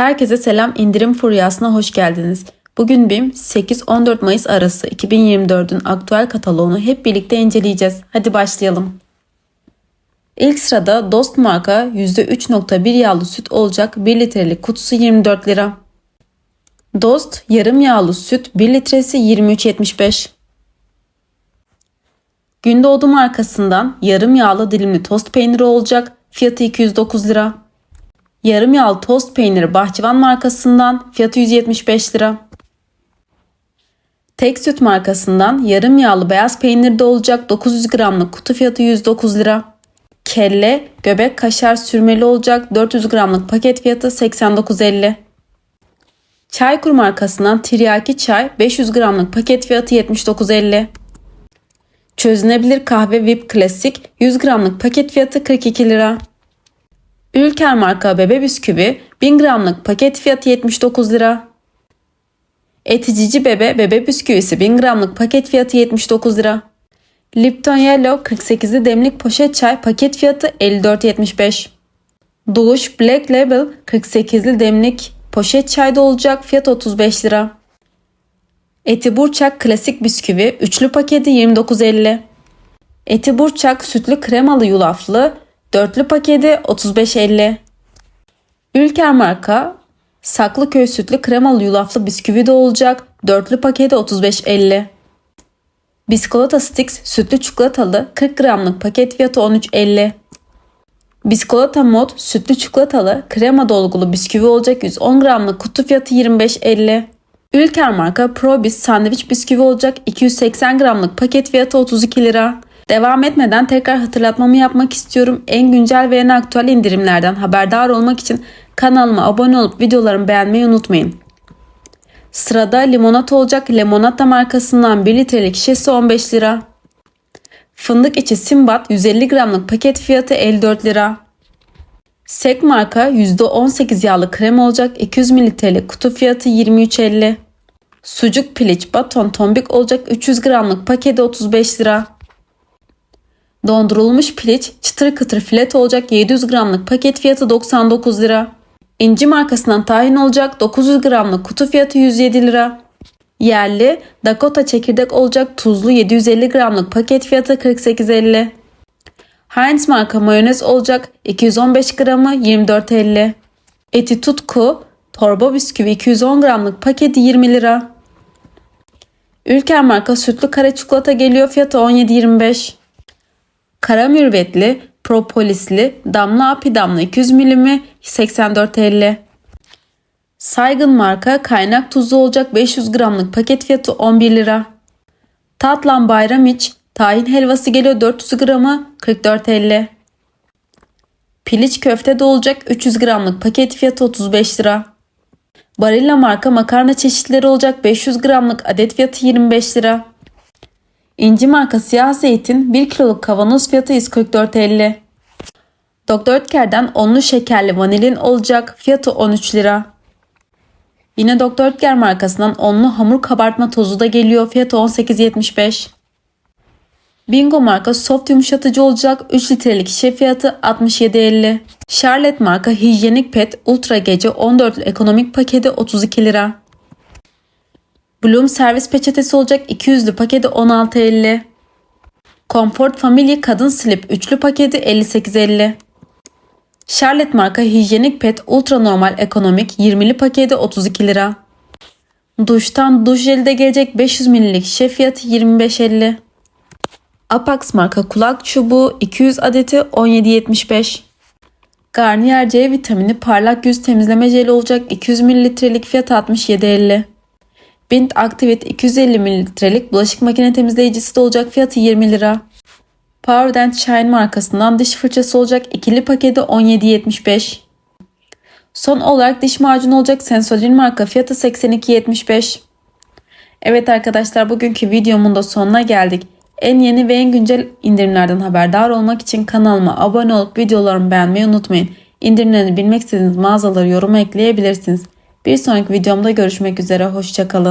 Herkese selam indirim furyasına hoş geldiniz. Bugün BİM 8-14 Mayıs arası 2024'ün aktüel kataloğunu hep birlikte inceleyeceğiz. Hadi başlayalım. İlk sırada Dost marka %3.1 yağlı süt olacak 1 litrelik kutusu 24 lira. Dost yarım yağlı süt 1 litresi 23.75. Gündoğdu markasından yarım yağlı dilimli tost peyniri olacak fiyatı 209 lira. Yarım yağlı tost peyniri Bahçıvan markasından fiyatı 175 lira. Tek süt markasından yarım yağlı beyaz peynir de olacak 900 gramlık kutu fiyatı 109 lira. Kelle, göbek kaşar sürmeli olacak 400 gramlık paket fiyatı 89.50. Çaykur markasından tiryaki çay 500 gramlık paket fiyatı 79.50. Çözünebilir kahve VIP Klasik 100 gramlık paket fiyatı 42 lira. Ülker marka bebe bisküvi 1000 gramlık paket fiyatı 79 lira. Eticici bebe bebe bisküvisi 1000 gramlık paket fiyatı 79 lira. Lipton Yellow 48'li demlik poşet çay paket fiyatı 54.75. Doğuş Black Label 48'li demlik poşet çayda olacak fiyat 35 lira. Eti Burçak klasik bisküvi üçlü paketi 29.50. Eti Burçak sütlü kremalı yulaflı dörtlü paketi 35.50. Ülker marka Saklıköy sütlü kremalı yulaflı bisküvi de olacak dörtlü paketi 35.50. Biskolata Sticks sütlü çikolatalı 40 gramlık paket fiyatı 13.50. Biskolata Mod sütlü çikolatalı krema dolgulu bisküvi olacak 110 gramlık kutu fiyatı 25.50. Ülker marka Probis sandviç bisküvi olacak 280 gramlık paket fiyatı 32 lira. Devam etmeden tekrar hatırlatmamı yapmak istiyorum. En güncel ve en aktüel indirimlerden haberdar olmak için kanalıma abone olup videolarımı beğenmeyi unutmayın. Sırada limonata olacak limonata markasından 1 litrelik şişesi 15 lira. Fındık içi Simbat 150 gramlık paket fiyatı 54 lira. Sek marka %18 yağlı krem olacak 200 mililitrelik kutu fiyatı 23.50. Sucuk piliç baton tombik olacak 300 gramlık paketi 35 lira. Dondurulmuş piliç çıtır kıtır filet olacak 700 gramlık paket fiyatı 99 lira. İnci markasından tahin olacak 900 gramlık kutu fiyatı 107 lira. Yerli Dakota çekirdek olacak tuzlu 750 gramlık paket fiyatı 48.50. Heinz marka mayonez olacak 215 gramı 24.50. Eti tutku torba bisküvi 210 gramlık paketi 20 lira. Ülker marka sütlü kare çikolata geliyor fiyatı 17.25. Kara mürvetli propolisli damla api damla 200 milimi 84.50. Saygın marka kaynak tuzu olacak 500 gramlık paket fiyatı 11 lira. Tatlan bayram iç tahin helvası geliyor 400 gramı 44.50. Piliç köfte de olacak 300 gramlık paket fiyatı 35 lira. Barilla marka makarna çeşitleri olacak 500 gramlık adet fiyatı 25 lira. İnci marka siyah zeytin 1 kiloluk kavanoz fiyatı 144.50. Doktor Ötker'den onlu şekerli vanilin olacak fiyatı 13 lira. Yine Doktor Ötker markasından onlu hamur kabartma tozu da geliyor fiyatı 18.75. Bingo marka soft yumuşatıcı olacak 3 litrelik şişe fiyatı 67.50. Charlotte marka hijyenik pet ultra gece 14 ekonomik paketi 32 lira. Bloom servis peçetesi olacak 200'lü paketi 16.50. Comfort Family kadın slip üçlü paketi 58.50. Charlotte marka hijyenik pet ultra normal ekonomik 20'li paketi 32 lira. Duştan duş jeli de gelecek 500 ml'lik şişe fiyatı 25.50. Apax marka kulak çubuğu 200 adeti 17.75. Garnier C vitamini parlak yüz temizleme jeli olacak 200 mililitrelik fiyat 67.50. Bint Activate 250 mililitrelik bulaşık makine temizleyicisi de olacak fiyatı 20 lira. Power Shine markasından diş fırçası olacak ikili paketi 17.75. Son olarak diş macunu olacak Sensodyne marka fiyatı 82.75. Evet arkadaşlar bugünkü videomun da sonuna geldik. En yeni ve en güncel indirimlerden haberdar olmak için kanalıma abone olup videolarımı beğenmeyi unutmayın. İndirimlerini bilmek istediğiniz mağazaları yoruma ekleyebilirsiniz. Bir sonraki videomda görüşmek üzere. Hoşçakalın.